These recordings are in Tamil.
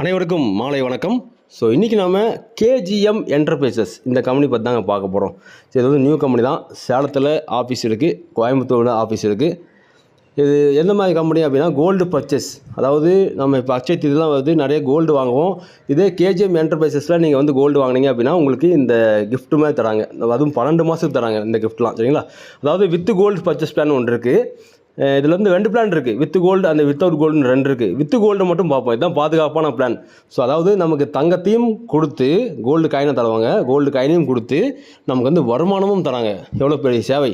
அனைவருக்கும் மாலை வணக்கம். ஸோ இன்றைக்கி நாம் கேஜிஎம் என்டர்பிரைசஸ் இந்த கம்பெனி பற்றி தாங்க பார்க்க போகிறோம் ஸோ இது வந்து நியூ கம்பெனி தான். சேலத்தில் ஆஃபீஸ் இருக்குது கோயம்புத்தூரில் ஆஃபீஸ் இருக்குது இது எந்த மாதிரி கம்பெனி அப்படின்னா கோல்டு பர்ச்சேஸ் அதாவது நம்ம இப்போ அக்ஷய் இதெல்லாம் வந்து நிறைய கோல்டு வாங்குவோம். இதே கேஜிஎம் என்டர்பிரைசஸில் நீங்கள் வந்து கோல்டு வாங்குனீங்க அப்படின்னா உங்களுக்கு இந்த கிஃப்ட்டு மாதிரி தராங்க. அதுவும் பன்னெண்டு மாதத்துக்கு தராங்க இந்த கிஃப்ட்லாம் சரிங்களா? அதாவது வித் கோல்டு பர்ச்சேஸ் பிளான் ஒன்று இருக்குது இதில் வந்து ரெண்டு பிளான் இருக்குது வித் கோல்டு அந்த வித்தவுட் கோல்டுன்னு ரெண்டு இருக்குது வித் கோல்டு மட்டும் பார்ப்போம். இதுதான் பாதுகாப்பான பிளான் ஸோ அதாவது நமக்கு தங்கத்தையும் கொடுத்து கோல்டு காயினை தருவாங்க. கோல்டு காயினையும் கொடுத்து நமக்கு வந்து வருமானமும் தராங்க. எவ்வளோ பெரிய சேவை?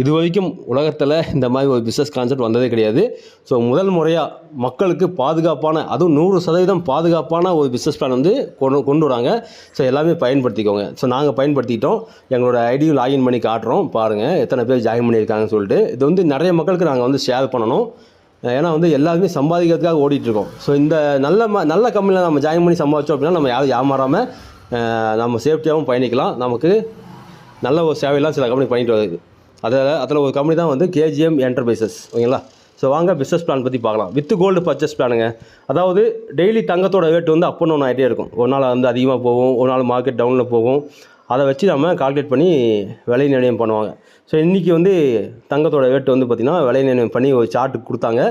இது வரைக்கும் உலகத்தில் இந்த மாதிரி ஒரு பிஸ்னஸ் கான்செப்ட் வந்ததே கிடையாது. ஸோ முதல் முறையாக மக்களுக்கு பாதுகாப்பான அதுவும் நூறு சதவீதம் பாதுகாப்பான ஒரு பிஸ்னஸ் பிளான் வந்து கொண்டு கொண்டு வராங்க. ஸோ எல்லாமே பயன்படுத்திக்கோங்க. ஸோ நாங்கள் பயன்படுத்திக்கிட்டோம். எங்களோட ஐடியும் லாகின் பண்ணி காட்டுறோம். பாருங்கள் எத்தனை பேர் ஜாயின் பண்ணியிருக்காங்கன்னு சொல்லிட்டு. இது வந்து நிறைய மக்களுக்கு நாங்கள் வந்து ஷேர் பண்ணணும். ஏன்னா வந்து எல்லாருமே சம்பாதிக்கிறதுக்காக ஓடிட்டுருக்கோம். ஸோ இந்த நல்ல ம நல்ல கம்பெனியில் நம்ம ஜாயின் பண்ணி சம்பாதிச்சோம் அப்படின்னா நம்ம யாரும் ஏமாறாமல் நம்ம சேஃப்டியாகவும் பயணிக்கலாம். நமக்கு நல்ல ஒரு சேவையெல்லாம் சில கம்பெனி பண்ணிட்டு வருது. அதில் அதில் ஒரு கம்பெனி தான் வந்து கேஜிஎம் என்டர்பிரைசஸ் ஓகேங்களா? ஸோ வாங்க பிஸ்னஸ் பிளான் பற்றி பார்க்கலாம். வித் கோல்டு பர்ச்சேஸ் பிளானுங்க அதாவது டெய்லி தங்கத்தோட ரேட் வந்து அப் ஒன்று ஆகிட்டே இருக்கும். ஒரு நாள் வந்து அதிகமாக போகும் ஒரு நாள் மார்க்கெட் டவுனில் போகும். அதை வச்சு நம்ம கால்குலேட் பண்ணி விலை நிர்ணயம் பண்ணுவாங்க. ஸோ இன்றைக்கி வந்து தங்கத்தோட ரேட் வந்து பார்த்திங்கன்னா விலை நிர்ணயம் பண்ணி ஒரு சார்ட்டு கொடுத்தாங்க.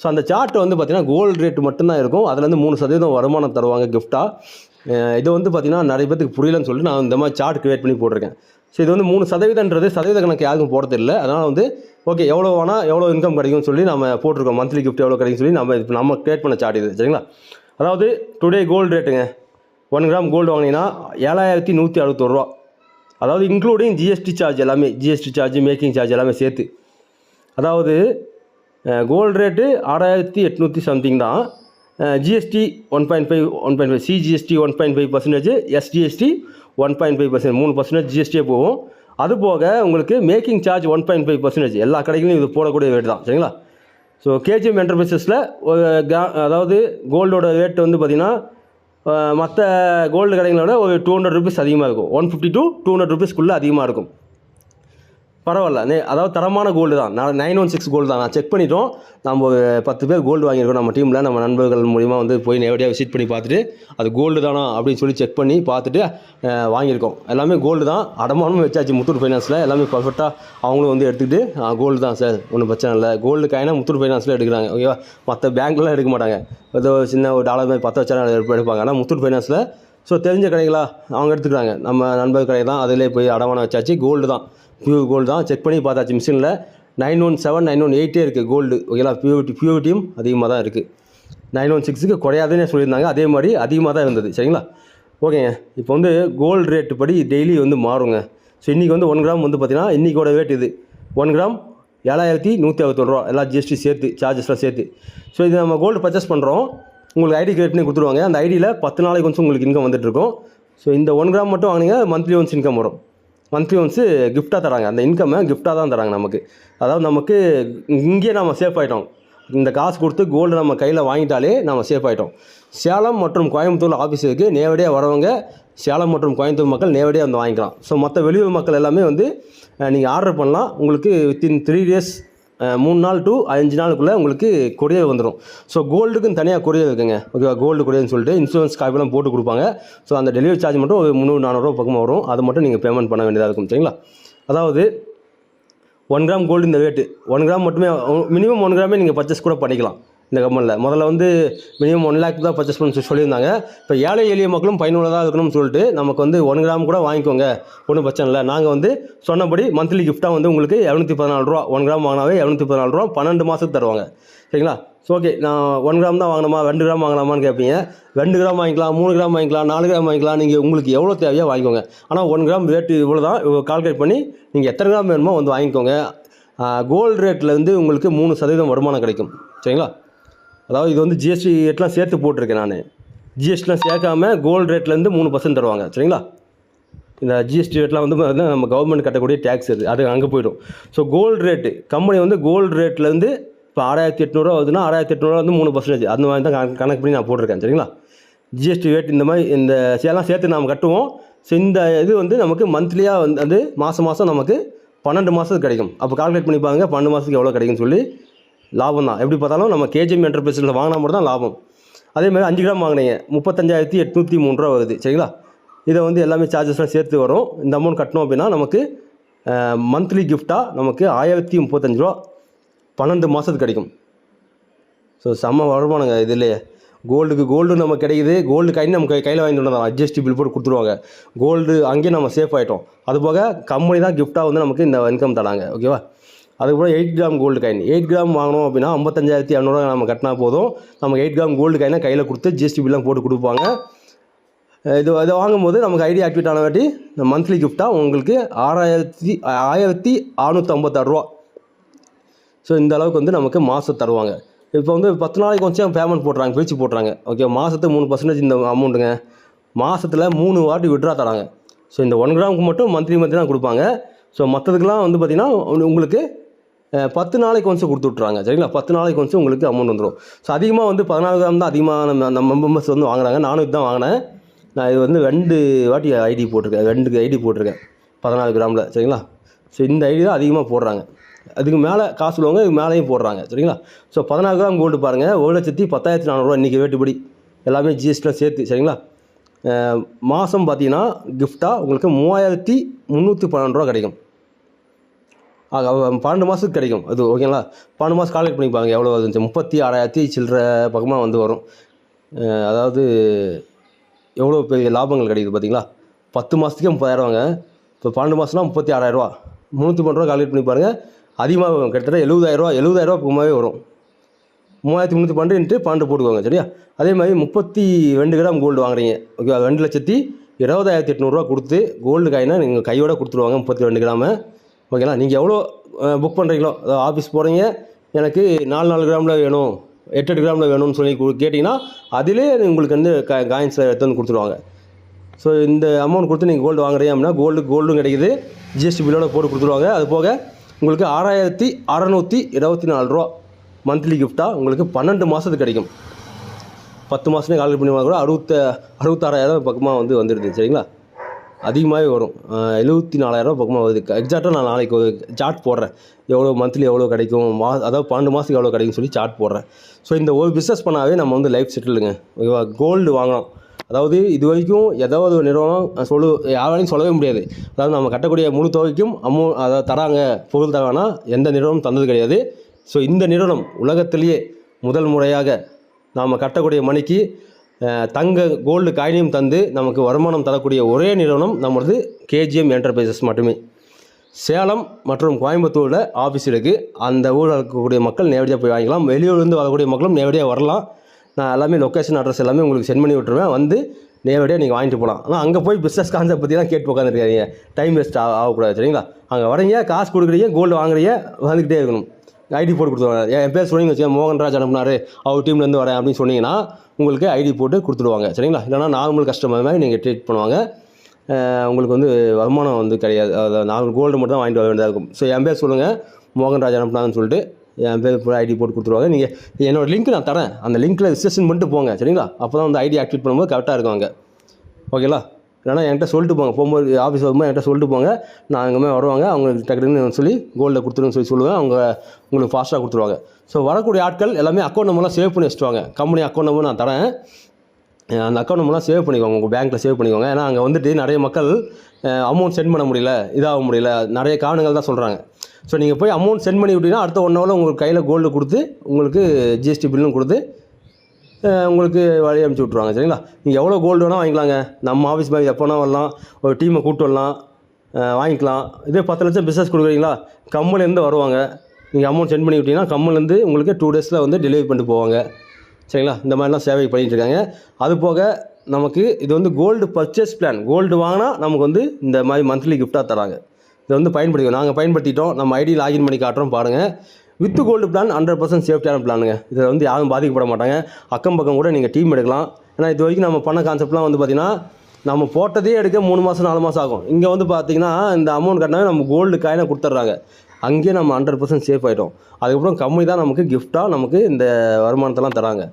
ஸோ அந்த சார்ட் வந்து பார்த்திங்கன்னா கோல்டு ரேட் மட்டும்தான் இருக்கும். அதுலேருந்து மூணு சதவீதம் வருமானம் தருவாங்க கிஃப்ட்டாக இது வந்து பார்த்திங்கன்னா நிறைய பேத்துக்கு புரியலன்னு சொல்லிட்டு நான் இந்த மாதிரி சார்ட் கிரியேட் பண்ணி போட்டிருக்கேன். ஸோ இது வந்து மூணு சதவீதன்றது சதவீத கணக்கு யாருக்கும் போடுறது அதனால் வந்து ஓகே எவ்வளோ வேணால் எவ்வளோ இன்கம் கிடைக்கும்னு சொல்லி நம்ம போட்டிருக்கோம். மந்த்லி கிஃப்ட் எவ்வளோ கிடைக்கும்னு சொல்லி நம்ம இப்போ நம்ம கிரியேட் பண்ண சார்ட் இது. சரிங்களா? அதாவது டுடே கோல்டு ரேட்டுங்க ஒன் கிராம் கோல்டு வாங்கினீங்கன்னா ஏழாயிரத்தி நூற்றி அறுபத்தொருவா அதாவது இன்க்ளூடிங் ஜிஎஸ்டி சார்ஜ் எல்லாமே ஜிஎஸ்டி சார்ஜ் மேக்கிங் சார்ஜ் எல்லாமே சேர்த்து. அதாவது கோல்டு ரேட்டு ஆறாயிரத்தி எட்நூற்றி சம்திங் தான். GST one point five one point five CGST one point five percentage SGST one point five percent மூணு பர்சன்டேஜ் ஜிஎஸ்டியே போகும். அது போக உங்களுக்கு making charge one point five percentage எல்லா கடைகளிலும் இது போடக்கூடிய ரேட் தான். சரிங்களா? ஸோ கேஜிஎம் என்டர்பிரைசஸில் அதாவது கோல்டோட ரேட் வந்து பார்த்திங்கன்னா மற்ற கோல்டு கடைங்களோட ஒரு டூ ஹண்ட்ரட் ருபீஸ் அதிகமாக இருக்கும். One fifty two two hundred ருபீஸ்க்குள்ளே அதிகமாக இருக்கும். பரவாயில்ல. நே அதாவது தரமான கோல்டு தான். நான் நைன் ஒன் சிக்ஸ் கோல்டு தான். நான் செக் பண்ணிட்டோம். நம்ம ஒரு பத்து பேர் கோல்டு வாங்கியிருக்கோம் நம்ம டீமில் நம்ம நண்பர்கள் மூலிமா வந்து போய் நேரடியாக விசிட் பண்ணி பார்த்துட்டு அது கோல்டு தானா அப்படின்னு சொல்லி செக் பண்ணி பார்த்துட்டு வாங்கியிருக்கோம். எல்லாமே கோல்டு தான். அடமானமும் வச்சாச்சு முத்தூர் ஃபைனான்ஸில் எல்லாமே பர்ஃபெக்டாக அவங்களும் வந்து எடுத்துக்கிட்டு கோல்டு தான் சார். ஒன்றும் பிரச்சனை இல்லை. கோல்டு காயினா முத்தூர் ஃபைனான்ஸில் எடுக்கிறாங்க. ஓகேவா? மற்ற பேங்க்லாம் எடுக்க மாட்டாங்க. ஏதோ சின்ன ஒரு டாலர் மாதிரி பத்து வச்சாலும் எடுப்பாங்க. ஆனால் முத்தூர் ஃபைனான்ஸில் ஸோ தெரிஞ்ச கடைகளா அவங்க எடுத்துக்கிறாங்க. நம்ம நண்பர் கடை தான். அதிலே போய் அடமானம் வச்சாச்சு. கோல்டு தான். பியூர் கோல்டு தான். செக் பண்ணி பார்த்தாச்சு மிஷினில் nine one seven nine one எயிட்டே இருக்குது கோல்டு ஓகேங்களா பியூரிட்டி பியூரிட்டியும் அதிகமாக தான் இருக்குது நைன் ஒன் சிக்ஸுக்கு குறையாதுன்னு சொல்லியிருந்தாங்க. அதே மாதிரி அதிகமாக தான் இருந்தது. சரிங்களா? ஓகேங்க இப்போ வந்து கோல்டு ரேட்டு படி டெய்லி வந்து மாறுங்க. ஸோ இன்றைக்கி வந்து ஒன் கிராம் வந்து பார்த்தீங்கன்னா இன்றைக்கோட ரேட் இது. ஒன் கிராம் ஏழாயிரத்தி நூற்றி அறுபத்தொரு ரூபா. எல்லா ஜிஎஸ்டி சேர்த்து சார்ஜஸ்லாம் சேர்த்து. ஸோ இது நம்ம கோல்டு பர்ச்சேஸ் பண்ணுறோம் உங்களுக்கு ஐடி கிரியேட் கொடுத்துருவாங்க. அந்த ஐடியில் பத்து நாளைக்கு வந்து உங்களுக்கு இன்கம் வந்துட்டுருக்கும் ஸோ இந்த ஒன் கிராம் மட்டும் வாங்கினீங்க மந்த்லி ஒன்ஸ் இன்கம் வரும். மந்த்லி ஒன்ஸு கிஃப்டாக தராங்க. அந்த இன்கம்மை கிஃப்டாக தான் தராங்க நமக்கு. அதாவது நமக்கு இங்கேயே நம்ம சேஃப் ஆகிட்டோம் இந்த காசு கொடுத்து கோல்டு நம்ம கையில் வாங்கிட்டாலே நம்ம சேஃப் ஆகிட்டோம் சேலம் மற்றும் கோயம்புத்தூர் ஆஃபீஸுக்கு நேரடியாக வரவங்க சேலம் மற்றும் கோயம்புத்தூர் மக்கள் நேரடியாக வந்து வாங்கிக்கலாம். ஸோ மற்ற வெளியூர் மக்கள் எல்லாமே வந்து நீங்கள் ஆர்டர் பண்ணலாம். உங்களுக்கு வித்தின் த்ரீ டேஸ் மூணு நாள் டு அஞ்சு நாளுக்குள்ளே உங்களுக்கு கொரியர் வந்துடும் ஸோ கோல்டுக்குன்னு தனியாக கொரியர் இருக்குங்க. ஓகேவா கோல்டு கொரியர்னு சொல்லிட்டு இன்சூரன்ஸ் காப்பிலாம் போட்டு கொடுப்பாங்க. ஸோ அந்த டெலிவரி சார்ஜ் மட்டும் ஒரு முந்நூறு நானூறுரூவா பக்கமாக வரும். அது மட்டும் நீங்கள் பேமெண்ட் பண்ண வேண்டியதாக இருக்கும். சரிங்களா? அதாவது ஒன் கிராம் கோல்டு இந்த ரேட்டு ஒன் கிராம் மட்டுமே மினிமம் ஒன் கிராமே நீங்கள் பர்ச்சேஸ் கூட பண்ணிக்கலாம். இந்த கம்பெனியில் முதல்ல வந்து மினிமம் ஒன் லேக் தான் பர்ச்சேஸ் பண்ண சொல்லி சொல்லியிருந்தாங்க. இப்போ ஏழை எளிய மக்களும் பயனுள்ளதாக இருக்கணும்னு சொல்லிட்டு நமக்கு வந்து ஒன் கிராம் கூட வாங்கிக்கோங்க. ஒன்றும் பிரச்சனை இல்லை. நாங்கள் வந்து சொன்னபடி மந்த்லி கிஃப்ட்டாக வந்து உங்களுக்கு இரநூத்தி பதினாலு ரூபா ஒன் கிராம் வாங்கினாவே இரநூத்தி பதினாலு ரூபா பன்னெண்டு மாதத்துக்கு தருவாங்க. சரிங்களா? ஸோ ஓகே நான் ஒன் கிராம் தான் வாங்கணுமா? ரெண்டு கிராம் வாங்கலாமான்னு கேட்பீங்க ரெண்டு கிராம் வாங்கிக்கலாம் மூணு கிராம் வாங்கிக்கலாம் நாலு கிராம் வாங்கிக்கலாம். நீங்கள் உங்களுக்கு எவ்வளோ தேவையோ வாங்கிக்கோங்க. ஆனால் ஒன் கிராம் ரேட்டு இவ்வளோ தான் கால்குலேட் பண்ணி நீங்கள் எத்தனை கிராம் வேணுமோ வந்து வாங்கிக்கோங்க. கோல்டு ரேட்டில் வந்து உங்களுக்கு மூணு சதவீதம் வருமானம் கிடைக்கும். சரிங்களா? அதாவது இது வந்து ஜிஎஸ்டி ரேட்லாம் சேர்த்து போட்டிருக்கேன் நான். ஜிஎஸ்டிலாம் சேர்க்காம கோல்டு ரேட்லேருந்து மூணு பர்சன்ட் தருவாங்க சரிங்களா? இந்த ஜிஎஸ்டி ரேட்லாம் வந்து பார்த்தீங்கன்னா நம்ம கவர்மெண்ட் கட்டக்கூடிய டேக்ஸ் அது அது அங்கே போயிடும். ஸோ கோல்டு ரேட்டு கம்பெனி வந்து கோல்டு ரேட்லேருந்து இப்போ ஆறாயிரத்தி எட்நூறுவா வருதுன்னா ஆறாயிரத்தி எட்நூறுவா வந்து மூணு பர்சன்டேஜ் அந்த மாதிரி தான் கணக்கு- பண்ணி நான் போட்டிருக்கேன் சரிங்களா? ஜிஎஸ்டி ரேட் இந்த மாதிரி இந்த சேலாம் சேர்த்து நாம் கட்டுவோம். ஸோ இந்த இது வந்து நமக்கு மந்த்லியாக வந்து அது மாதம் மாதம் நமக்கு பன்னெண்டு மாதத்துக்கு கிடைக்கும். அப்போ கால்குலேட் பண்ணி பாருங்கள் பன்னெண்டு மாதத்துக்கு எவ்வளோ கிடைக்கும்னு சொல்லி லாபம் தான். எப்படி பார்த்தாலும் நம்ம கேஜிஎம் என்டர்பிரைஸில் வாங்கினா மட்டும் தான் லாபம். அதே மாதிரி அஞ்சு கிராம் வாங்கினீங்க. முப்பத்தஞ்சாயிரத்தி எட்நூற்றி மூணு ரூபா வருது. சரிங்களா? இதை வந்து எல்லாமே சார்ஜஸ்லாம் சேர்த்து வரும். இந்த அமௌண்ட் கட்டணும் அப்படின்னா நமக்கு மந்த்லி கிஃப்டாக நமக்கு ஆயிரத்தி முப்பத்தஞ்சு ரூபா பன்னெண்டு மாதத்துக்கு கிடைக்கும். ஸோ செம்ம வருமானங்க. இதுலேயே கோல்டுக்கு கோல்டு நம்ம கிடைக்குது. கோல்டு கை நம்ம கை கையில் வாங்கிட்டு வந்தோம் அட்ஜஸ்டி பில் போட்டு கொடுத்துருவாங்க. கோல்டு அங்கேயே நம்ம சேஃப் ஆகிட்டோம் அதுபோக கம்பெனி தான் கிஃப்டாக வந்து நமக்கு இந்த இன்கம் தராங்க. ஓகேவா அதுக்கப்புறம் eight gram gold coin eight gram வாங்கணும் அப்படின்னா ஐம்பத்தஞ்சாயிரத்தி இரநூறுவா நம்ம கட்டினா போதும். நமக்கு எயிட் கிராம் கோல்டு காயினை கையில் கொடுத்து ஜிஎஸ்டி பில்லாம் போட்டு கொடுப்பாங்க. இது இதை வாங்கும்போது நமக்கு ஐடி ஆக்டிவேட் ஆனவாட்டி இந்த மந்த்லி கிஃப்ட்டாக உங்களுக்கு ஆறாயிரத்தி ஆயிரத்தி அறநூற்றி ஐம்பத்தாறு ரூபா. ஸோ இந்த அளவுக்கு வந்து நமக்கு மாதம் தருவாங்க. இப்போ வந்து பத்து நாளைக்கு கொஞ்சம் பேமெண்ட் போடுறாங்க பிரித்து போடுறாங்க. ஓகே மாதத்துக்கு மூணு பர்சன்டேஜ் இந்த அமௌண்ட்டுங்க மாதத்தில் மூணு வாட்டி விட்ரா தராங்க. ஸோ இந்த ஒன் கிராமுக்கு மட்டும் மந்த்லி மந்த்லி தான் கொடுப்பாங்க. ஸோ மற்றதுக்கெலாம் வந்து பார்த்திங்கன்னா உங்களுக்கு பத்து நாளைக்கு ஒன்ஸ் கொடுத்து விட்றாங்க சரிங்களா? பத்து நாளைக்கு ஒன்ஸ் உங்களுக்கு அமௌண்ட் வந்துடும் ஸோ அதிகமாக வந்து பதினாலு கிராம் தான் அதிகமாக நம்ம நம்ம மெம்பர்ஸ் வந்து வாங்குறாங்க. நானும் இதுதான் வாங்கினேன். நான் இது வந்து ரெண்டு வாட்டி ஐடி போட்டிருக்கேன். ரெண்டு ஐடி போட்டிருக்கேன். பதினாலு கிராமில். சரிங்களா? ஸோ இந்த ஐடி தான் அதிகமாக போடுறாங்க. அதுக்கு மேலே காசு உள்ளவங்க இதுக்கு மேலேயும் போடுறாங்க. சரிங்களா? ஸோ பதினாறு கிராம் கோல்டு பாருங்கள் ஒரு லட்சத்தி பத்தாயிரத்தி நானூறுரூவா இன்றைக்கி ரேட்டுப்படி எல்லாமே ஜிஎஸ்டிலாம் சேர்த்து. சரிங்களா? மாதம் பார்த்தீங்கன்னா கிஃப்ட்டாக உங்களுக்கு மூவாயிரத்தி முந்நூற்றி பன்னெண்டு ரூபா கிடைக்கும். பன்னெண்டு மாதத்துக்கு கிடைக்கும். அது ஓகேங்களா பன்னெண்டு மாதம் கால்குலேட் பண்ணிப்பாங்க. எவ்வளோ வந்துச்சு முப்பத்தி ஆறாயிரத்தி சில்லற பக்கமாக வந்து வரும். அதாவது எவ்வளோ பெரிய லாபங்கள் கிடைக்குது பார்த்தீங்களா பத்து மாதத்துக்கே முப்பதாயிரவாங்க இப்போ பன்னெண்டு மாதம்னா முப்பத்தி ஆறாயிரரூவா முந்நூற்றி பன்னெண்டு ரூபா கால்குலேட் பண்ணி பாருங்கள் அதிகமாக வரும். கிட்டத்தட்ட எழுபதாயிரரூவா எழுபதாயிரரூவா பக்கமாகவே வரும். மூவாயிரத்தி முந்நூற்றி பன்னெண்டு பன்னெண்டு போட்டுக்கோங்க சரியா? அதே மாதிரி முப்பத்தி ரெண்டு கிராம் கோல்டு வாங்குறீங்க. ஓகே ரெண்டு லட்சத்தி இருபதாயிரத்தி எட்நூறுரூவா கொடுத்து கோல்டு காயினா நீங்கள் கையோட கொடுத்துருவாங்க முப்பத்தி ரெண்டு கிராமு. ஓகேங்களா நீங்கள் எவ்வளோ புக் பண்ணுறீங்களோ அதாவது ஆஃபீஸ் போகிறீங்க எனக்கு நாலு நாலு கிராமில் வேணும் எட்டு எட்டு கிராமில் வேணும்னு சொல்லி கேட்டிங்கன்னா அதிலே உங்களுக்கு வந்து க காயின்ஸை எடுத்து வந்து கொடுத்துருவாங்க. ஸோ இந்த அமௌண்ட் கொடுத்து நீங்கள் கோல்டு வாங்குறீங்க அப்படின்னா கோல்டு கோல்டும் கிடைக்குது. ஜிஎஸ்டி பில்லோட போட்டு கொடுத்துருவாங்க. அது போக உங்களுக்கு ஆறாயிரத்தி அறநூற்றி இருபத்தி நாலு ரூபா மந்த்லி கிஃப்ட்டாக உங்களுக்கு பன்னெண்டு மாதத்துக்கு கிடைக்கும். பத்து மாதமே கால்குலேட் பண்ணி வாங்க கூட அறுபத்த அறுபத்தாறாயிரம் பக்கமாக வந்து வந்துடுது சரிங்களா? அதிகமாகவே வரும். எழுபத்தி நாலாயிரரூவா பக்கமாக வருது. எக்ஸாக்டாக நான் நாளைக்கு ஒரு சார்ட் போடுறேன். எவ்வளோ மந்த்லி எவ்வளோ கிடைக்கும்? மா அதாவது பன்னெண்டு மாதத்துக்கு எவ்வளோ கிடைக்கும்னு சொல்லி சார்ட் போடுறேன். ஸோ இந்த ஒரு பிஸ்னஸ் பண்ணாவே நம்ம வந்து லைஃப் செட்டிலுங்க ஓகேவா? கோல்டு வாங்கணும் அதாவது இது வரைக்கும் ஏதாவது ஒரு நிறுவனம் சொல்லு யாராலையும் சொல்லவே முடியாது. அதாவது நம்ம கட்டக்கூடிய முழு தொகைக்கும் அமௌ அதாவது தராங்க பொருள் தராங்கன்னா எந்த நிறுவனம் தந்தது கிடையாது. ஸோ இந்த நிறுவனம் உலகத்திலேயே முதல் முறையாக நாம் கட்டக்கூடிய மணிக்கு தங்க கோல்டு காயினையும் தந்து நமக்கு வருமானம் தரக்கூடிய ஒரே நிறுவனம் நம்மளது கேஜிஎம் என்டர்பிரைசஸ் மட்டுமே. சேலம் மற்றும் கோயம்புத்தூரில் ஆஃபீஸ் இருக்குது அந்த ஊரில் இருக்கக்கூடிய மக்கள் நேரடியாக போய் வாங்கிக்கலாம். வெளியூர்லேருந்து வரக்கூடிய மக்களும் நேரடியாக வரலாம். நான் எல்லாமே லொக்கேஷன் அட்ரஸ் எல்லாமே உங்களுக்கு சென்ட் பண்ணி விட்டுருவேன். வந்து நேரடியாக நீங்கள் வாங்கிட்டு போகலாம் ஆனால் அங்கே போய் பிஸ்னஸ் கான்செப்ட் பற்றி தான் கேட்டு உட்காந்துருக்காங்க டைம் வேஸ்ட் ஆகக்கூடாது சரிங்களா? அங்கே வரீங்க காசு கொடுக்குறீங்க கோல்டு வாங்குறீங்க வந்துக்கிட்டே இருக்கணும். ஐடி போட்டு கொடுத்துருவாங்க. என் பேர் சொன்னீங்க வச்சுக்கோங்க மோகன்ராஜ் அனுப்புனாரு. அவர் டீம்லேருந்து வரேன் அப்படின்னு சொன்னீங்கன்னா உங்களுக்கு ஐடி போட்டு கொடுத்துருவாங்க. சரிங்களா? இல்லைனா நார்மல் கஸ்டமர் மாதிரி நீங்கள் ட்ரீட் பண்ணுவாங்க. உங்களுக்கு வந்து வருமானம் வந்து கிடையாது. அதாவது நார்மல் கோல்டு மட்டும் தான் வாங்கிட்டு வர வேண்டியதாக இருக்கும். ஸோ என் பேர் சொல்லுங்கள் மோகன்ராஜ் அனுப்புனான்னு சொல்லிட்டு என் பேர் ஃபுல்லாக ஐடி போட்டு கொடுத்துருவாங்க. நீங்கள் என்னோடய லிங்க் நான் தரேன். அந்த லிங்க்கில் ரிஜிஸ்ட்ரேஷன் பண்ணிட்டு போங்க. சரிங்களா? அப்போ தான் வந்து ஐடி ஆக்டிவேட் பண்ணும்போது கரெக்டாக இருக்கும் அங்கே. ஓகேங்களா இல்லைனா என்கிட்ட சொல்லிட்டு போங்க. போகும்போது ஆஃபீஸ் வரும்போது என்கிட்ட சொல்லிட்டு போங்க. நான் அங்கே வருவாங்க. அவங்களுக்கு டக்குன்னு சொல்லி கோல்டில் கொடுத்துருன்னு சொல்லி சொல்லுவேன். அவங்க உங்களுக்கு ஃபாஸ்ட்டாக கொடுத்துருவாங்க. ஸோ வரக்கூடிய ஆட்கள் எல்லாமே அக்கௌண்ட் நம்பர்லாம் சேவ் பண்ணி வச்சுட்டு வாங்க கம்பெனி அக்கௌண்ட் நம்பர் நான் தரேன். அந்த அக்கௌண்ட் நம்பர்லாம் சேவ் பண்ணிக்கோங்க. உங்கள் பேங்க்கில் சேவ் பண்ணிக்கோங்க. ஏன்னா அங்கே வந்துட்டு நிறைய மக்கள் அமௌண்ட் சென்ட் பண்ண முடியல இதாக முடியல. நிறைய காரணங்கள் தான் சொல்கிறாங்க ஸோ நீங்கள் போய் அமௌண்ட் சென்ட் பண்ணி விட்டீங்கன்னா அடுத்த ஒன் ஹவரில் உங்களுக்கு கையில் கோல்டு கொடுத்து உங்களுக்கு ஜிஎஸ்டி பில்லும் கொடுத்து உங்களுக்கு வழி அனுப்பிச்சி விட்ருவாங்க சரிங்களா? நீங்கள் எவ்வளோ கோல்டு வேணால் வாங்கிக்கலாங்க. நம்ம ஆஃபீஸ் மாதிரி எப்போனா வரலாம். ஒரு டீமை கூப்பிட்டு வரலாம். வாங்கிக்கலாம். இதே பத்து லட்சம் பிஸ்னஸ் கொடுக்குறீங்களா? கம்மலேருந்து வருவாங்க. நீங்கள் அமௌண்ட் சென்ட் பண்ணி விட்டிங்கன்னா கம்மலேருந்து உங்களுக்கு டூ டேஸில் வந்து டெலிவரி பண்ணிட்டு போவாங்க. சரிங்களா? இந்த மாதிரிலாம் சேவை பண்ணிகிட்டு இருக்காங்க. அது போக நமக்கு இது வந்து கோல்டு பர்ச்சேஸ் பிளான் கோல்டு வாங்கினா நமக்கு வந்து இந்த மாதிரி மந்த்லி கிஃப்டாக தராங்க. இதை வந்து பயன்படுத்திக்கணும் நாங்கள் பயன்படுத்திட்டோம். நம்ம ஐடி லாகின் பண்ணி காட்டுறோம் பாருங்கள் with gold plan hundred percent சேஃப்டியான பிளானுங்க. இதில் வந்து யாரும் பாதிக்கப்பட மாட்டாங்க. அக்கம் பக்கம் கூட நீங்கள் டீம் எடுக்கலாம். ஏன்னா இது வரைக்கும் நம்ம பண்ண கான்செப்ட்லாம் வந்து பார்த்திங்கன்னா நம்ம போட்டதே எடுக்க மூணு மாதம் நாலு மாதம் ஆகும். இங்கே வந்து பார்த்திங்கன்னா இந்த அமௌண்ட் கட்டினாவே நம்ம கோல்டு காயினை கொடுத்துட்றாங்க அங்கேயே நம்ம ஹண்ட்ரட் பர்சன்ட் சேஃப் ஆகிட்டோம் அதுக்கப்புறம் கம்மி தான் நமக்கு கிஃப்ட்டாக நமக்கு இந்த வருமானத்தெல்லாம் தராங்க.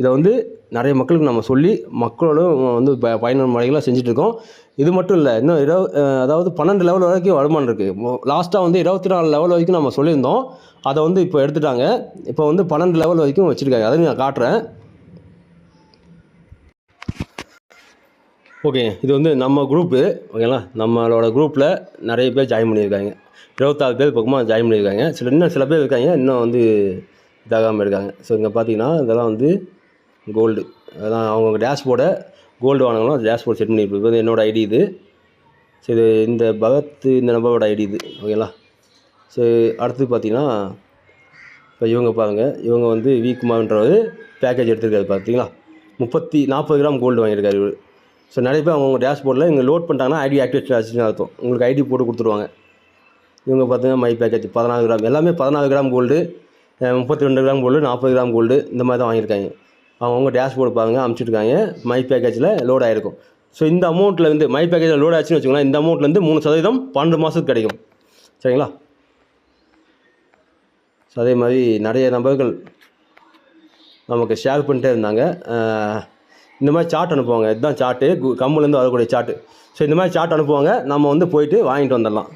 இதை வந்து நிறைய மக்களுக்கு நம்ம சொல்லி மக்களோடும் வந்து ப பயனுள்ள முறைகளாக செஞ்சுட்ருக்கோம். இது மட்டும் இல்லை இன்னும் இரவு அதாவது பன்னெண்டு லெவல் வரைக்கும் வருமானம் இருக்குது லாஸ்ட்டாக வந்து இருபத்தி நாலு லெவல் வரைக்கும் நம்ம சொல்லியிருந்தோம். அதை வந்து இப்போ எடுத்துட்டாங்க. இப்போ வந்து பன்னெண்டு லெவல் வரைக்கும் வச்சுருக்காங்க. அதையும் நான் காட்டுறேன். ஓகே இது வந்து நம்ம குரூப்பு ஓகேங்களா? நம்மளோட குரூப்பில் நிறைய பேர் ஜாயின் பண்ணியிருக்காங்க. இருபத்தாறு பேர் பக்கமாக ஜாயின் பண்ணியிருக்காங்க. சில இன்னும் சில பேர் இருக்காங்க. இன்னும் வந்து இதாகாமல் இருக்காங்க. ஸோ இங்கே பார்த்தீங்கன்னா இதெல்லாம் வந்து கோல்டு. அதான் அவங்கவுங்க டேஷ்போர்டை கோல்டு வாங்கினாலும் டேஷ்போர்ட் செட் பண்ணி இது என்னோட ஐடி இது. ஸோ இது இந்த பகத் இந்த நம்பரோட ஐடி இது. ஓகேங்களா ஸோ அடுத்து பார்த்தீங்கன்னா இப்போ இவங்க பாருங்கள் இவங்க வந்து வி பேக்கேஜ் எடுத்துருக்காரு பார்த்தீங்களா முப்பத்தி நாற்பது கிராம் கோல்டு வாங்கியிருக்காரு இவர். ஸோ நிறைய பேர் அவங்கவுங்க டேஷ்போர்டில் இங்கே லோட் பண்ணிட்டாங்கன்னா ஐடி ஆக்டிவேட் ஆச்சுன்னு அர்த்தம். உங்களுக்கு ஐடி போட்டு கொடுத்துருவாங்க. இவங்க பார்த்தீங்கன்னா மை பேக்கேஜ் பதினாலு கிராம். எல்லாமே பதினாலு கிராம் கோல்டு முப்பத்தி ரெண்டு கிராம் கோல்டு நாற்பது கிராம் கோல்டு இந்த மாதிரி தான் வாங்கியிருக்காங்க. அவங்கவுங்க டேஷ்போர்டு பாருங்கள் அமுச்சிருக்காங்க. மை பேக்கேஜில் லோட் ஆகிருக்கும் ஸோ இந்த அமௌண்ட்டில் வந்து மை பேக்கேஜில் லோட் ஆச்சுன்னு வச்சுக்கோங்களேன் இந்த அமௌண்ட்லேருந்து மூணு சதவீதம் பன்னெண்டு மாதத்துக்கு கிடைக்கும். சரிங்களா? ஸோ அதே மாதிரி நிறைய நபர்கள் நமக்கு ஷேர் பண்ணிட்டே இருந்தாங்க. இந்த மாதிரி சார்ட் அனுப்புவாங்க. இதுதான் சார்ட்டு கம்முலேருந்து வரக்கூடிய சார்ட்டு ஸோ இந்த மாதிரி சார்ட் அனுப்புவாங்க. நம்ம வந்து போயிட்டு வாங்கிட்டு வந்துடலாம்.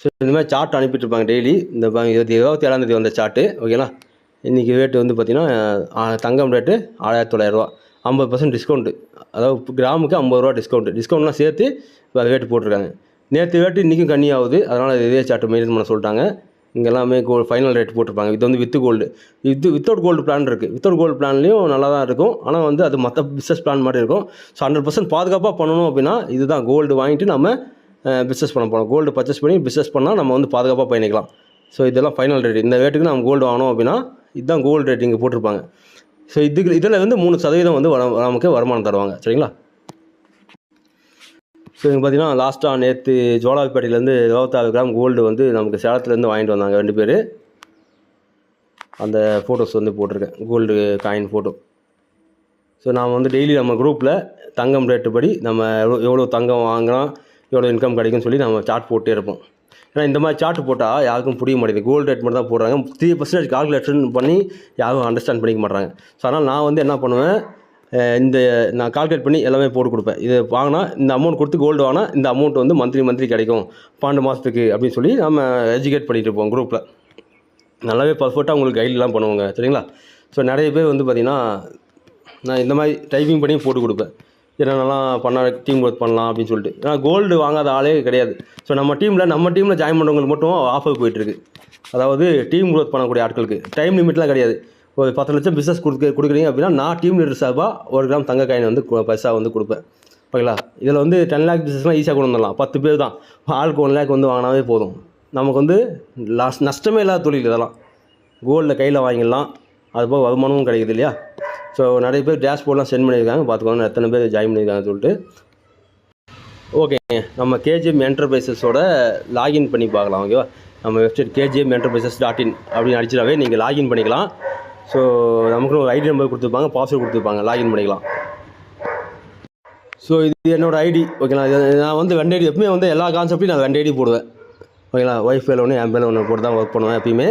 ஸோ இந்த மாதிரி சார்ட் அனுப்பிட்டு இருப்பாங்க டெய்லி இந்த இருபத்தி ஏழாம் தேதி வந்த சார்ட்டு ஓகேங்களா? இன்றைக்கி ரேட்டு வந்து பார்த்திங்கன்னா தங்கம் ரேட்டு ஆயிரத்தி தொள்ளாயிரரூவா. ஐம்பது பர்சன்ட் டிஸ்கவுண்ட்டு அதாவது கிராமுக்கு ஐம்பது ரூபா டிஸ்கவுண்ட்டு டிஸ்கவுண்ட்லாம் சேர்த்து இப்போ ரேட்டு போட்டிருக்காங்க. நேற்று ரேட்டு இன்றைக்கும் கம்மி ஆகுது அதனால் இதே சார்ட்டு மெயின்டைன் பண்ண சொல்லிட்டாங்க. இங்கே எல்லாமே கோல்டு ஃபைனல் ரேட் போட்டிருப்பாங்க. இது வந்து வித்து கோல்டு இது வித்தவுட் கோல்டு பிளான் இருக்குது வித்தவுட் கோல்டு பிளான்லேயும் நல்லா தான் இருக்கும். ஆனால் வந்து அது மற்ற பிஸ்னஸ் பிளான் மாதிரி இருக்கும். ஸோ ஹண்ட்ரட் பர்சன்ட் பாதுகாப்பாக பண்ணணும் அப்படின்னா இதுதான். கோல்டு வாங்கிட்டு நம்ம பிஸ்னஸ் பண்ண போகிறோம் கோல்டு பர்ச்சேஸ் பண்ணி பிஸ்னஸ் பண்ணால் நம்ம வந்து பாதுகாப்பாக பயணிக்கலாம். ஸோ இதெல்லாம் ஃபைனல் ரேட் இந்த ரேட்டுக்கு நம்ம கோல்டு வாங்கணும் அப்படின்னா இதுதான் கோல்டு ரேட் இங்கே போட்டிருப்பாங்க. ஸோ இதுக்கு இதில் வந்து மூணு சதவீதம் வந்து வர நமக்கு வருமானம் தருவாங்க. சரிங்களா? ஸோ இங்கே பார்த்தீங்கன்னா லாஸ்ட்டாக நேற்று ஜோலாவிப்பேட்டையிலேருந்து இருபத்தாறு கிராம் கோல்டு வந்து நமக்கு சேலத்துலேருந்து வாங்கிட்டு வந்தாங்க ரெண்டு பேர். அந்த ஃபோட்டோஸ் வந்து போட்டிருக்கேன். கோல்டு காயின் ஃபோட்டோ ஸோ நாம் வந்து டெய்லி நம்ம குரூப்பில் தங்கம் ரேட்டு படி நம்ம எவ்வளோ எவ்வளோ தங்கம் வாங்கினா எவ்வளோ இன்கம் கிடைக்கும்னு சொல்லி நம்ம சார்ட் போட்டே இருப்போம். ஏன்னா இந்த மாதிரி சார்ட் போட்டால் யாருக்கும் புரிய மாட்டேங்குது. கோல்டு ரேட் மட்டும் தான் போடுறாங்க. த்ரீ பர்சன்டேஜ் கால்குலேஷன் பண்ணி யாரும் அண்டர்ஸ்டாண்ட் பண்ணிக்க மாட்டாங்க ஸோ அதனால் நான் வந்து என்ன பண்ணுவேன் இந்த நான் கால்குலேட் பண்ணி எல்லாமே போட்டு கொடுப்பேன். இது வாங்கினா இந்த அமௌண்ட் கொடுத்து கோல்டு வாங்கினா இந்த அமௌண்ட் வந்து மந்த்லி மந்த்லி கிடைக்கும். பன்னெண்டு மாதத்துக்கு அப்படின்னு சொல்லி நம்ம எஜுகேட் பண்ணிட்டு இருப்போம் குரூப்பில் நல்லாவே பர்ஃபெக்டாக உங்களுக்கு கைட்லாம் பண்ணுவாங்க. சரிங்களா? ஸோ நிறைய பேர் வந்து பார்த்திங்கன்னா நான் இந்த மாதிரி டைப்பிங் பண்ணி போட்டு கொடுப்பேன். என்னென்னலாம் பண்ண டீம் ஒர்க் பண்ணலாம் அப்படின்னு சொல்லிட்டு. ஏன்னா கோல்டு வாங்காத ஆளே கிடையாது. ஸோ நம்ம டீமில் நம்ம டீமில் ஜாயின் பண்ணுறவங்களுக்கு மட்டும் ஆஃபர் போயிட்டுருக்கு. அதாவது டீம் குரோத் பண்ணக்கூடிய ஆட்களுக்கு. டைம் லிமிட்லாம் கிடையாது. ஒரு பத்து லட்சம் பிஸ்னஸ் கொடுக்க கொடுக்குறீங்க அப்படின்னா நான் டீம் லீடர் சார்பாக ஒரு கிராம் தங்க காயின் வந்து பைசா வந்து கொடுப்பேன். ஓகேங்களா இதில் வந்து டென் லேக் பிஸ்னஸ்லாம் ஈஸியாக கொண்டு வந்துடலாம். பத்து பேர் தான். ஆளுக்கு ஒன் லேக் வந்து வாங்கினாவே போதும். நமக்கு வந்து லாஸ் நஷ்டமே இல்லாத தொழில் இதெல்லாம். கோல்டில் கையில் வாங்கிடலாம். அதுபோக வருமானமும் கிடைக்குது இல்லையா? ஸோ நிறைய பேர் டேஷ்போர்ட்லாம் சென்ட் பண்ணியிருக்காங்க. பார்த்துக்கோங்க எத்தனை பேர் ஜாயின் பண்ணியிருக்காங்கன்னு சொல்லிட்டு. ஓகே நம்ம கேஜிஎம் என்டர்பிரைசஸோட லாகின் பண்ணி பார்க்கலாம் ஓகேவா நம்ம website KGM enterprises dot in அப்படின்னு அடிச்சிடாவே நீங்கள் லாகின் பண்ணிக்கலாம். ஸோ நமக்கு ஒரு ஐடி நம்பர் கொடுத்துருப்பாங்க பாஸ்வேர்டு கொடுத்துருப்பாங்க லாகின் பண்ணிக்கலாம். ஸோ இது என்னோடய ஐடி ஓகேங்களா இது நான் வந்து ரெண்டு ஐடி எப்பவுமே வந்து எல்லா கான்செப்ட்லையும் நான் ரெண்டு ஐடி போடுவேன். ஓகேங்களா ஒய்ஃப் ஒன்று என் பேர் ஒன்று போட்டு தான் ஒர்க் பண்ணுவேன் எப்பயுமே.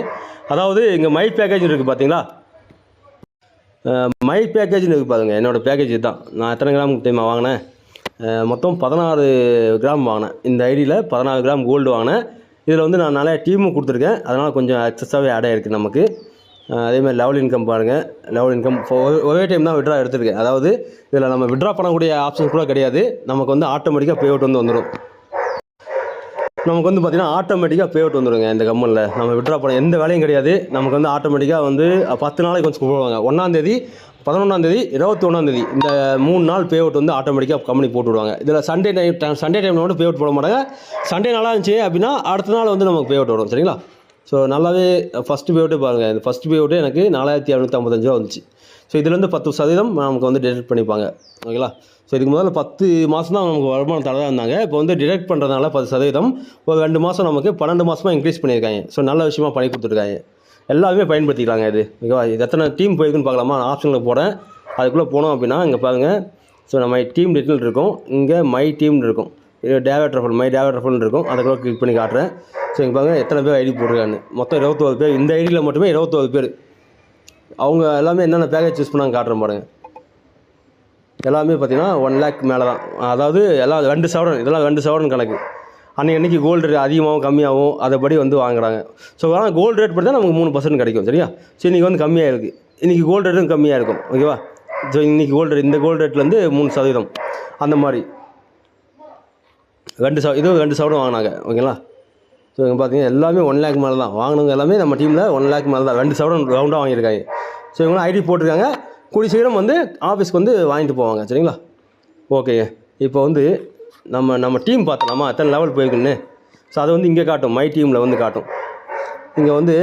அதாவது இங்கே மை பேக்கேஜ் இருக்குது பார்த்தீங்களா மை பேக்கேஜ்னு இருக்குது பாருங்க. என்னோடய பேக்கேஜ் தான். நான் எத்தனை கிராம் தெரியுமா வாங்கினேன்? மொத்தம் பதினாறு கிராம் வாங்கினேன். இந்த ஐடியில் பதினாறு கிராம் கோல்டு வாங்கினேன். இதில் வந்து நான் நிறையா டீமும் கொடுத்துருக்கேன். அதனால் கொஞ்சம் எக்ஸஸாகவே ஆட் ஆகிருக்கு நமக்கு. அதேமாதிரி அதே மாதிரி லெவல் இன்கம் பாருங்கள் லெவல் இன்கம் ஒரே டைம் தான் விட்ரா எடுத்துருக்கேன். அதாவது இதில் நம்ம விட்ரா பண்ணக்கூடிய ஆப்ஷன் கூட கிடையாது. நமக்கு வந்து ஆட்டோமேட்டிக்காக பே அவுட் வந்து வந்துடும் நமக்கு வந்து பார்த்தீங்கன்னா ஆட்டோமேட்டிக்காக பே வந்துடுங்க இந்த கம்மலில் நம்ம விட்ரா பண்ண எந்த வேலையும் கிடையாது. நமக்கு வந்து ஆட்டோமேட்டிக்காக வந்து பத்து நாளைக்கு கொஞ்சம் கூப்பிடுவாங்க ஒன்றாந்தேதி பதினொன்றாந்தேதி இருபத்தி ஒன்றாந்தேதி இந்த மூணு நாள் பே அவுட் வந்து ஆட்டோமேட்டிக்காக கம்பெனி போட்டு விடுவாங்க. இதில் சண்டே டைம் சண்டே டைமில் மட்டும் பே அவுட் போட மாட்டாங்க. சண்டே நாளாக இருந்துச்சு அப்படின்னா அடுத்த நாள் வந்து நமக்கு பே அவுட் வரும். சரிங்களா? ஸோ நல்லாவே ஃபஸ்ட்டு பே அவுட்டே பாருங்கள் இந்த ஃபஸ்ட் பே அவுட்டே எனக்கு நாலாயிரத்தி இரநூத்தி ஐம்பத்தஞ்சு ரூபா வந்துச்சு. ஸோ இதுலேருந்து பத்து சதவீதம் நமக்கு வந்து டெலிட் பண்ணிப்பாங்க. ஓகேங்களா? ஸோ இதுக்கு முதல்ல பத்து மாதம் தான் நமக்கு வருமானம் தரதாக இருந்தாங்க. இப்போ வந்து டிடெக்ட் பண்ணுறதுனால பத்து சதவீதம். ஒரு ரெண்டு மாதம் நமக்கு பன்னெண்டு மாதமாக இன்க்ரீஸ் பண்ணியிருக்காங்க. ஸோ நல்ல விஷயமா பண்ணி கொடுத்துருக்காங்க. எல்லாருமே பயன்படுத்திக்கலாங்க இது. ஓகேவா? இது எத்தனை டீம் போயிருக்குன்னு பார்க்கலாமா? ஆப்ஷனில் போகிறேன் அதுக்குள்ளே போனோம் அப்படின்னா இங்கே பாருங்கள் ஸோ நம்ம டீம் டீட்டெயில் இருக்கும். இங்கே மை டீம்னு இருக்கும். இது டேவட் ரஃபல் மை டேவட் ரஃபல்னு இருக்கும். அதுக்குள்ளே கிளிக் பண்ணி காட்டுறேன். ஸோ இங்கே பாருங்கள் எத்தனை பேர் ஐடி போட்டிருக்கான்னு மொத்தம் இருபத்தோரு பேர். இந்த ஐடியில் மட்டுமே இருபத்தோரு பேர். அவங்க எல்லாமே என்னென்ன பேக்கேஜ் யூஸ் பண்ணாங்க காட்டுறேன் பாருங்கள் எல்லாமே பார்த்தீங்கன்னா ஒன் லேக் மேலே தான் அதாவது எல்லாம் ரெண்டு சவரன் இதெல்லாம் ரெண்டு சவரன் கணக்கு. அன்றைக்கி அன்றைக்கி கோல்டு ரேட் அதிகமாகவும் கம்மியாகவும் அதைப்படி வந்து வாங்குறாங்க. ஸோ ஆனால் கோல்டு ரேட் படி தான் நமக்கு மூணு பர்சன்ட் கிடைக்கும் சரியா? ஸோ இன்றைக்கி வந்து கம்மியாக இருக்குது இன்றைக்கி கோல்டு ரேட்டும் கம்மியாக இருக்கும் ஓகேவா ஸோ இன்றைக்கி கோல்டு ரேட் இந்த கோல்டு ரேட்லேருந்து மூணு சதவீதம். அந்த மாதிரி. ரெண்டு சவ இதுவும் ரெண்டு சவரம் வாங்கினாங்க ஓகேங்களா ஸோ இங்கே பார்த்தீங்கன்னா எல்லாமே ஒன் லேக் மேலே தான் வாங்கினவங்க எல்லாமே நம்ம டீமில் ஒன் லேக் மேலே தான் ரெண்டு சவரம் ரவுண்டாக வாங்கியிருக்காங்க. ஸோ இவங்களாம் ஐடி போட்டிருக்காங்க. கூடிய சீக்கிரம் வந்து ஆஃபீஸ்க்கு வந்து வாங்கிட்டு போவாங்க சரிங்களா? ஓகேங்க இப்போ வந்து நம்ம நம்ம டீம் பார்த்தலாமா? எத்தனை லெவல் போயிருக்குன்னு? ஸோ அதை வந்து இங்கே காட்டும். மை டீமில் வந்து காட்டும். இங்கே வந்து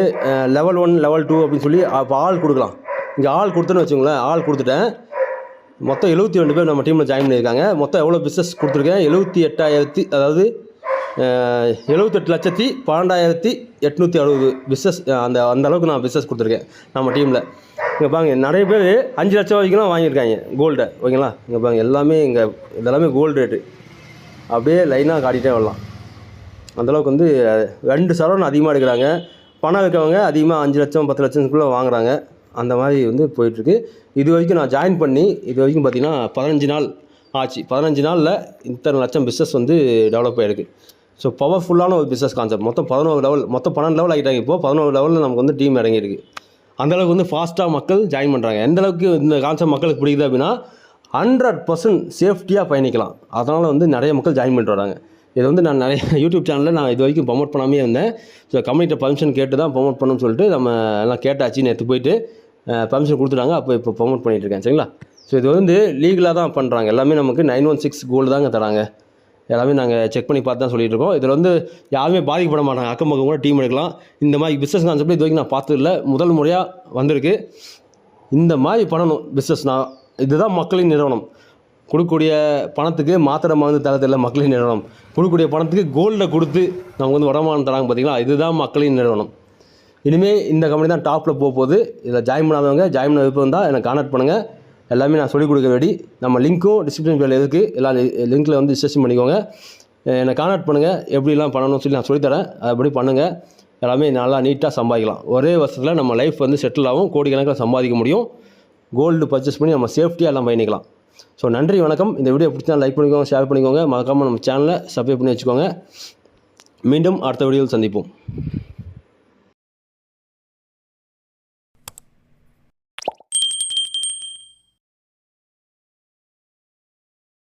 லெவல் ஒன் லெவல் டூ அப்படின்னு சொல்லி அப்போ ஆள் கொடுக்கலாம். இங்கே ஆள் கொடுத்தேன்னு வச்சுங்களேன் ஆள் கொடுத்துட்டேன். மொத்தம் எழுபத்தி ரெண்டு பேர் நம்ம டீமில் ஜாயின் பண்ணியிருக்காங்க. மொத்தம் எவ்வளோ பிஸ்னஸ் கொடுத்துருக்கேன்? எழுபத்தி எட்டாயிரத்தி அதாவது எழுபத்தெட்டு லட்சத்தி பன்னெண்டாயிரத்தி எட்நூற்றி அறுபது பிஸ்னஸ் அந்த அந்த அளவுக்கு நான் பிஸ்னஸ் கொடுத்துருக்கேன் நம்ம டீமில் இங்கே பாருங்க நிறைய பேர் அஞ்சு லட்சம் வரைக்கும் வாங்கியிருக்காங்க. கோல்டை ஓகேங்களா? இங்கே பாருங்க எல்லாமே இங்கே இதெல்லாமே கோல்டு ரேட்டு அப்படியே லைனாக காட்டிகிட்டே வரலாம். அந்தளவுக்கு வந்து ரெண்டு சரவணம் அதிகமாக எடுக்கிறாங்க. பணம் இருக்கவங்க அதிகமாக அஞ்சு லட்சம் பத்து லட்சத்துக்குள்ளே வாங்குறாங்க. அந்த மாதிரி வந்து போயிட்டுருக்கு. இது வரைக்கும் நான் ஜாயின் பண்ணி இது வரைக்கும் பார்த்தீங்கன்னா பதினஞ்சு நாள் ஆச்சு. பதினஞ்சு நாளில் இத்தனை லட்சம் பிஸ்னஸ் வந்து டெவலப் ஆகிருக்கு ஸோ பவர்ஃபுல்லான ஒரு பிஸ்னஸ் கான்செப்ட் மொத்தம் பதினோரு லெவல் மொத்தம் பன்னெண்டு லெவல் ஆகிட்டாங்க இப்போ. பதினோரு லெவலில் நமக்கு வந்து டீம் இறங்கியிருக்கு. அந்தளவுக்கு வந்து ஃபாஸ்ட்டாக மக்கள் ஜாயின் பண்ணுறாங்க எந்த அளவுக்கு இந்த கான்செப்ட் மக்களுக்கு பிடிக்குது அப்படின்னா ஹண்ட்ரட் பர்சன்ட் சேஃப்டியாக பயணிக்கலாம். அதனால் வந்து நிறைய மக்கள் ஜாயின் பண்ணிட்டு வராங்க. இது வந்து நான் நிறைய யூடியூப் சேனலில் நான் இது வரைக்கும் ப்ரொமோட் பண்ணாமே இருந்தேன். ஸோ கம்பெனிகிட்ட பர்மிஷன் கேட்டு தான் ப்ரொமோட் பண்ணணும்னு சொல்லிட்டு நம்ம எல்லாம் கேட்டாச்சு. நேற்று போயிட்டு பர்மிஷன் கொடுத்துட்டாங்க. அப்போ இப்போ ப்ரொமோட் பண்ணிகிட்ருக்கேன் இருக்கேன். சரிங்களா? ஸோ இது வந்து லீகலாக தான் பண்ணுறாங்க எல்லாமே நமக்கு நைன் ஒன் சிக்ஸ் கோல்டு தாங்க தராங்க. எல்லாமே நாங்கள் செக் பண்ணி பார்த்து தான் சொல்லிட்டு இருக்கோம். இதில் வந்து யாருமே பாதிக்கப்பட மாட்டாங்க. அக்கம் பக்கம் கூட டீம் எடுக்கலாம். இந்த மாதிரி பிஸ்னஸ் கான்செப்ட் இது வரைக்கும் நான் பார்த்ததில்ல. முதல் முறையாக வந்திருக்கு. இந்த மாதிரி பண்ணணும் பிஸ்னஸ் நான். இதுதான் மக்களின் நிறுவனம். கொடுக்கக்கூடிய பணத்துக்கு மாத்திரை மருந்து தரதில்லை மக்களின் நிறுவனம். கொடுக்கக்கூடிய பணத்துக்கு கோல்டை கொடுத்து நமக்கு வந்து வருமானம் தராங்க பார்த்தீங்களா இதுதான் மக்களின் நிறுவனம். இனிமேல் இந்த கம்பெனி தான் டாப்பில் போக போகுது. இதில் ஜாயின் பண்ணாதவங்க ஜாயின் பண்ண விருப்பம் தான் எனக்கு கான்டாக்ட் பண்ணுங்கள் எல்லாமே நான் சொல்லிக் கொடுக்க ரெடி நம்ம லிங்க்கும் டிஸ்கிரிப்ஷன் பேரில் இருக்குது எல்லா லிங்க்கில் வந்து டிஸ்கஷன் பண்ணிக்கோங்க. என்னை கான்டாக்ட் பண்ணுங்கள் எப்படிலாம் பண்ணணும்னு சொல்லி நான் சொல்லித்தரேன். அதுபடி பண்ணுங்கள் எல்லாமே நல்லா நீட்டாக சம்பாதிக்கலாம். ஒரே வருஷத்தில் நம்ம லைஃப் வந்து செட்டில் ஆகும். கோடிக்கணக்கில் சம்பாதிக்க முடியும். கோல்டு பர்ச்சேஸ் பண்ணி நம்ம சேஃப்டியாக எல்லாம் பயணிக்கலாம். ஸோ நன்றி வணக்கம். இந்த வீடியோ பிடிச்சா லைக் பண்ணிக்கோங்க ஷேர் பண்ணிக்கோங்க. மறக்காமல் நம்ம சேனலை சப்ஸ்கிரைப் பண்ணி வச்சுக்கோங்க. மீண்டும் அடுத்த வீடியோவில் சந்திப்போம்.